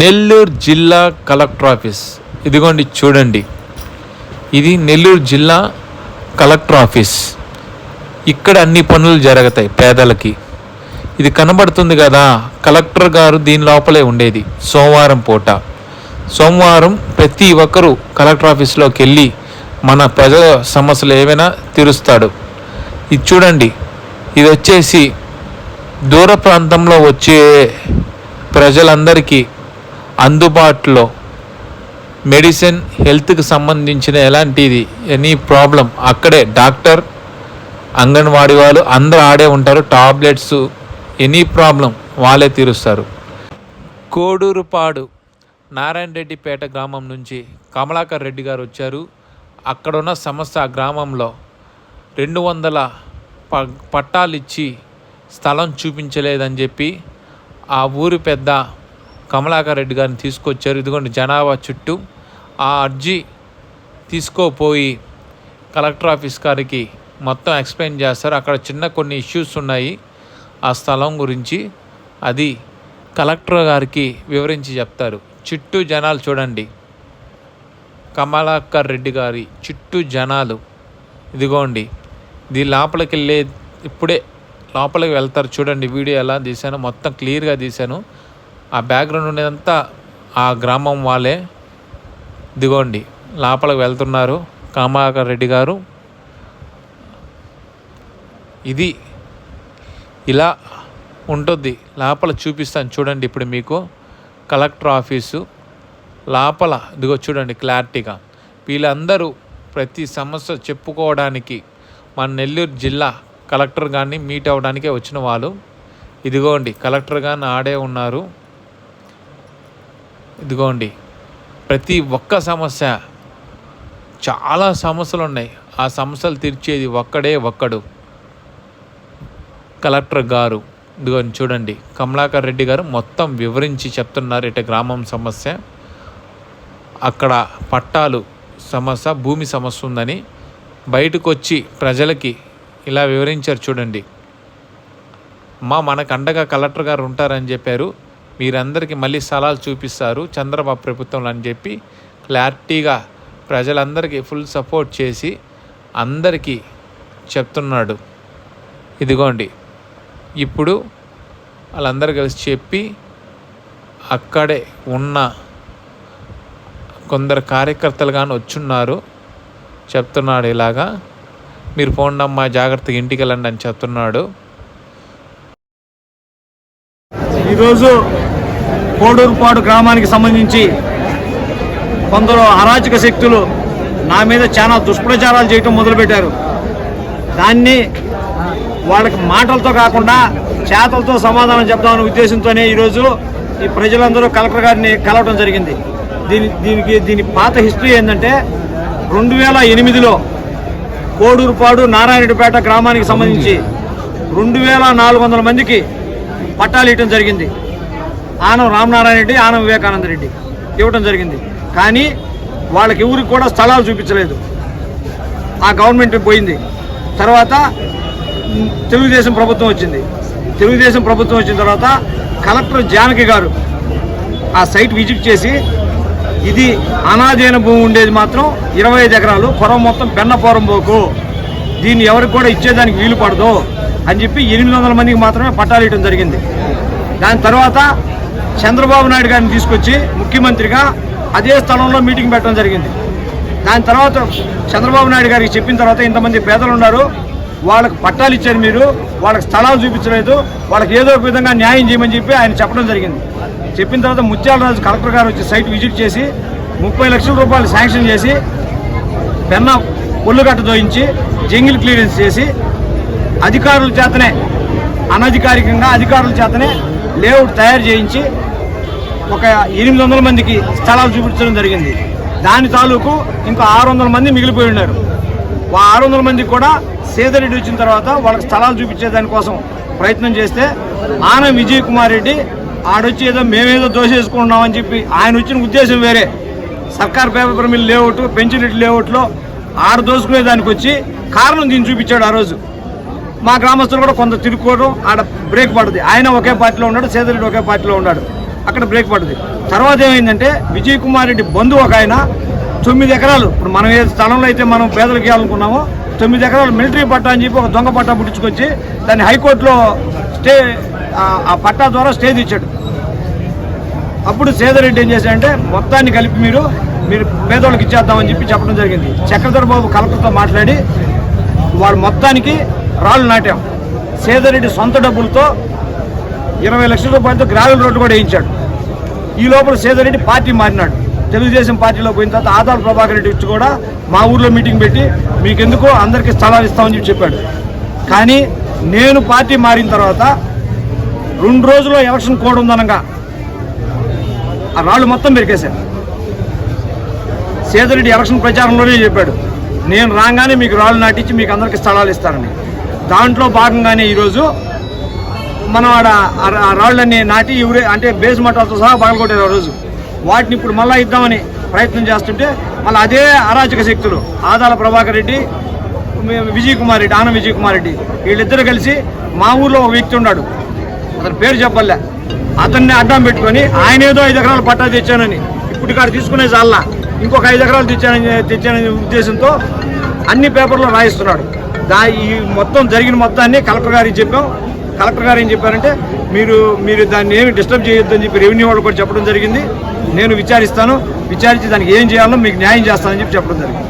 నెల్లూరు జిల్లా collector office. ఇదిగోండి చూడండి. ఇది నెల్లూరు జిల్లా కలెక్టర్ ఆఫీస్. ఇక్కడ అన్ని పనులు జరుగుతాయి పేదలకి. ఇది కనబడుతుంది కదా కలెక్టర్ గారు దీని లోపలే ఉండేది సోమవారం పూట. సోమవారం ప్రతి ఒక్కరూ కలెక్టర్ ఆఫీస్లోకి వెళ్ళి మన ప్రజల సమస్యలు ఏవైనా తీరుస్తాడు. ఇది చూడండి. ఇది వచ్చేసి దూర ప్రాంతంలో వచ్చే ప్రజలందరికీ అందుబాటులో. మెడిసిన్ హెల్త్కి సంబంధించిన ఎలాంటిది ఎనీ ప్రాబ్లం అక్కడే డాక్టర్ అంగన్వాడీ వాళ్ళు అందరూ ఆడే ఉంటారు. టాబ్లెట్స్ ఎనీ ప్రాబ్లం వాళ్ళే తీరుస్తారు. కోడూరుపాడు నారాయణ రెడ్డిపేట గ్రామం నుంచి కమలాకర్ రెడ్డి గారు వచ్చారు. అక్కడున్న సమస్య ఆ గ్రామంలో రెండు వందల ప పట్టాలు ఇచ్చి స్థలం చూపించలేదని చెప్పి ఆ ఊరి పెద్ద కమలాకర్ రెడ్డి గారిని తీసుకొచ్చారు. ఇదిగోండి జనాభా చుట్టూ ఆ అర్జీ తీసుకోపోయి కలెక్టర్ ఆఫీస్ గారికి మొత్తం ఎక్స్ప్లెయిన్ చేస్తారు. అక్కడ చిన్న కొన్ని ఇష్యూస్ ఉన్నాయి ఆ స్థలం గురించి. అది కలెక్టర్ గారికి వివరించి చెప్తారు. చుట్టూ జనాలు చూడండి. కమలాకర్ రెడ్డి గారి చుట్టూ జనాలు. ఇదిగోండి ఇది లోపలికి వెళ్ళే ఇప్పుడే లోపలికి వెళ్తారు. చూడండి వీడియో ఎలా తీశాను మొత్తం క్లియర్గా తీశాను. ఆ బ్యాక్గ్రౌండ్ ఉండేదంతా ఆ గ్రామం వాళ్ళే. దిగోండి లోపలికి వెళ్తున్నారు కామాకర్ రెడ్డి గారు. ఇది ఇలా ఉంటుంది లోపల చూపిస్తాను చూడండి ఇప్పుడు మీకు. కలెక్టర్ ఆఫీసు లోపల ఇదిగో చూడండి క్లారిటీగా. వీళ్ళందరూ ప్రతి సమస్య చెప్పుకోవడానికి మన నెల్లూరు జిల్లా కలెక్టర్ గారిని మీట్ అవ్వడానికే వచ్చిన వాళ్ళు. ఇదిగోండి కలెక్టర్ గారిని ఆడే ఉన్నారు. ఇదిగోండి ప్రతి ఒక్క సమస్య చాలా సమస్యలు ఉన్నాయి. ఆ సమస్యలు తీర్చేది ఒక్కడే ఒక్కడు. కలెక్టర్ గారు ఇదిగోండి చూడండి కమలాకర్ రెడ్డి గారు మొత్తం వివరించి చెప్తున్నారు ఇట గ్రామం సమస్య. అక్కడ పట్టాలు సమస్య భూమి సమస్య ఉందని బయటకు వచ్చి ప్రజలకి ఇలా వివరించారు చూడండి. మా మనకు అండగా కలెక్టర్ గారు ఉంటారని చెప్పారు. మీరందరికీ మళ్ళీ స్థలాలు చూపిస్తారు. చంద్రబాబు ప్రభుత్వంలో అని చెప్పి క్లారిటీగా ప్రజలందరికీ ఫుల్ సపోర్ట్ చేసి అందరికీ చెప్తున్నాడు. ఇదిగోండి ఇప్పుడు వాళ్ళందరూ కలిసి చెప్పి అక్కడే ఉన్న కొందరు కార్యకర్తలు కానీ వచ్చున్నారు. చెప్తున్నాడు ఇలాగా. మీరు ఫోన్ నమ్మ జాగ్రత్తగా ఇంటికి వెళ్ళండి అని చెప్తున్నాడు. ఈరోజు కోడూరుపాడు గ్రామానికి సంబంధించి కొందరు అరాచక శక్తులు నా మీద చాలా దుష్ప్రచారాలు చేయటం మొదలుపెట్టారు. దాన్ని వాళ్ళకి మాటలతో కాకుండా చేతలతో సమాధానం చెప్దామనే ఉద్దేశంతోనే ఈరోజు ఈ ప్రజలందరూ కలెక్టర్ గారిని కలవడం జరిగింది. దీని దీనికి దీని పాత హిస్టరీ ఏంటంటే రెండు వేల ఎనిమిదిలో కోడూరుపాడు నారాయణపేట గ్రామానికి సంబంధించి రెండు వేల నాలుగు వందల మందికి పట్టాలు ఇవ్వడం జరిగింది. ఆనం రామనారాయణ రెడ్డి ఆనం వివేకానంద రెడ్డి ఇవ్వడం జరిగింది. కానీ వాళ్ళకి ఎవరికి కూడా స్థలాలు చూపించలేదు. ఆ గవర్నమెంట్ పోయింది. తర్వాత తెలుగుదేశం ప్రభుత్వం వచ్చింది. తెలుగుదేశం ప్రభుత్వం వచ్చిన తర్వాత కలెక్టర్ జానకి గారు ఆ సైట్ విజిట్ చేసి ఇది అనాధీన భూమి ఉండేది మాత్రం ఇరవై ఐదు ఎకరాలు పొరం మొత్తం పెన్నపోరం పోకు దీన్ని ఎవరికి కూడా ఇచ్చేదానికి వీలు పడదు. అని చెప్పి ఎనిమిది వందల మందికి మాత్రమే పట్టాలు ఇవ్వడం జరిగింది. దాని తర్వాత చంద్రబాబు నాయుడు గారిని తీసుకొచ్చి ముఖ్యమంత్రిగా అదే స్థలంలో మీటింగ్ పెట్టడం జరిగింది. దాని తర్వాత చంద్రబాబు నాయుడు గారికి చెప్పిన తర్వాత ఇంతమంది పేదలు ఉన్నారు వాళ్ళకి పట్టాలు ఇచ్చారు మీరు వాళ్ళకి స్థలాలు చూపించలేదు వాళ్ళకి ఏదో ఒక విధంగా న్యాయం చేయమని చెప్పి ఆయన చెప్పడం జరిగింది. చెప్పిన తర్వాత ముత్యాలరాజు కలెక్టర్ గారు వచ్చి సైట్ విజిట్ చేసి ముప్పై లక్షల రూపాయలు శాంక్షన్ చేసి పెన్న పొల్లుగట్ట దోయించి జంగిల్ క్లియరెన్స్ చేసి అధికారుల చేతనే అనధికారికంగా అధికారుల చేతనే లేఅవుట్ తయారు చేయించి ఒక ఎనిమిది వందల మందికి స్థలాలు చూపించడం జరిగింది. దాని తాలూకు ఇంకా ఆరు వందల మంది మిగిలిపోయి ఉన్నారు. ఆ ఆరు వందల మందికి కూడా సేదరెడ్డి వచ్చిన తర్వాత వాళ్ళకి స్థలాలు చూపించే దానికోసం ప్రయత్నం చేస్తే ఆన విజయ్ కుమార్ రెడ్డి ఆడొచ్చి ఏదో మేమేదో దోషేసుకుంటున్నామని చెప్పి ఆయన వచ్చిన ఉద్దేశం వేరే. సర్కార్ పేపర్ మిల్ లేఅవుట్ పెంచిరెడ్డి లేఅవుట్లో ఆడ దోసుకునే దానికి వచ్చి కారణం దీన్ని చూపించాడు ఆ రోజు. మా గ్రామస్తులు కూడా కొంత తిరుక్కోవడం ఆడ బ్రేక్ పడుతుంది ఆయన ఒకే పార్టీలో ఉన్నాడు సేదరెడ్డి ఒకే పార్టీలో ఉన్నాడు. అక్కడ బ్రేక్ పడుతుంది తర్వాత ఏమైందంటే విజయ్ కుమార్ రెడ్డి బంధువు ఒక ఆయన తొమ్మిది ఎకరాలు ఇప్పుడు మనం ఏ స్థలంలో అయితే మనం పేదలకు ఇవ్వాలనుకున్నామో తొమ్మిది ఎకరాలు మిలిటరీ పట్టా అని చెప్పి ఒక దొంగ పట్టా పుట్టించుకొచ్చి దాన్ని హైకోర్టులో స్టే ఆ- పట్టా ద్వారా స్టే తెచ్చాడు అప్పుడు సేదరెడ్డి ఏం చేశాడంటే మొత్తాన్ని కలిపి మీరు మీరు పేదోళ్ళకి ఇచ్చేద్దామని చెప్పి చెప్పడం జరిగింది. చక్రధర్ బాబు కలెక్టర్తో మాట్లాడి వాడు మొత్తానికి రాళ్ళు నాటాం. సేదరెడ్డి సొంత డబ్బులతో ఇరవై లక్షల రూపాయలతో గ్రావెల్ రోడ్డు కూడా వేయించాడు. ఈ లోపల సేదరెడ్డి పార్టీ మారినాడు. తెలుగుదేశం పార్టీలో పోయిన తర్వాత ఆదాల ప్రభాకర్ రెడ్డి వచ్చి కూడా మా ఊర్లో మీటింగ్ పెట్టి మీకెందుకో అందరికీ స్థలాలు ఇస్తామని చెప్పి చెప్పాడు. కానీ నేను పార్టీ మారిన తర్వాత రెండు రోజుల్లో ఎలక్షన్ కోడ్ ఉందనగా ఆ రాళ్ళు మొత్తం పెరికేశారు సేదరెడ్డి ఎలక్షన్ ప్రచారంలోనే చెప్పాడు. నేను రాగానే మీకు రాళ్ళు నాటించి మీకు అందరికీ స్థలాలు ఇస్తానని. దాంట్లో భాగంగానే ఈరోజు మనం ఆడ ఆ- రాళ్ళని నాటి ఎవరే అంటే బేస్ మఠాలతో సహా పగలగొట్టారు ఆ రోజు. వాటిని ఇప్పుడు మళ్ళా ఇద్దామని ప్రయత్నం చేస్తుంటే మళ్ళీ అదే అరాచక శక్తులు. ఆదాల ప్రభాకర్ రెడ్డి విజయ్ కుమార్ రెడ్డి ఆన విజయ్ కుమార్ రెడ్డి వీళ్ళిద్దరు కలిసి మా ఊర్లో ఒక వ్యక్తి ఉన్నాడు. అతని పేరు చెప్పలే. అతన్ని అడ్డం పెట్టుకొని ఆయన ఏదో ఐదు ఎకరాలు పట్టా తెచ్చానని ఇప్పుడు కాడ తీసుకునే చాల ఇంకొక ఐదు ఎకరాలు తెచ్చానని తెచ్చానని ఉద్దేశంతో అన్ని పేపర్లో రాయిస్తున్నాడు. దా ఈ మొత్తం జరిగిన మొత్తాన్ని కలెక్టర్ గారికి చెప్పాం. కలెక్టర్ గారు ఏం చెప్పారంటే మీరు మీరు దాన్ని ఏమి డిస్టర్బ్ చేయొద్దని చెప్పి రెవెన్యూ వాళ్ళు కూడా చెప్పడం జరిగింది. నేను విచారిస్తాను. విచారించి దానికి ఏం చేయాలో మీకు న్యాయం చేస్తానని చెప్పి చెప్పడం జరిగింది.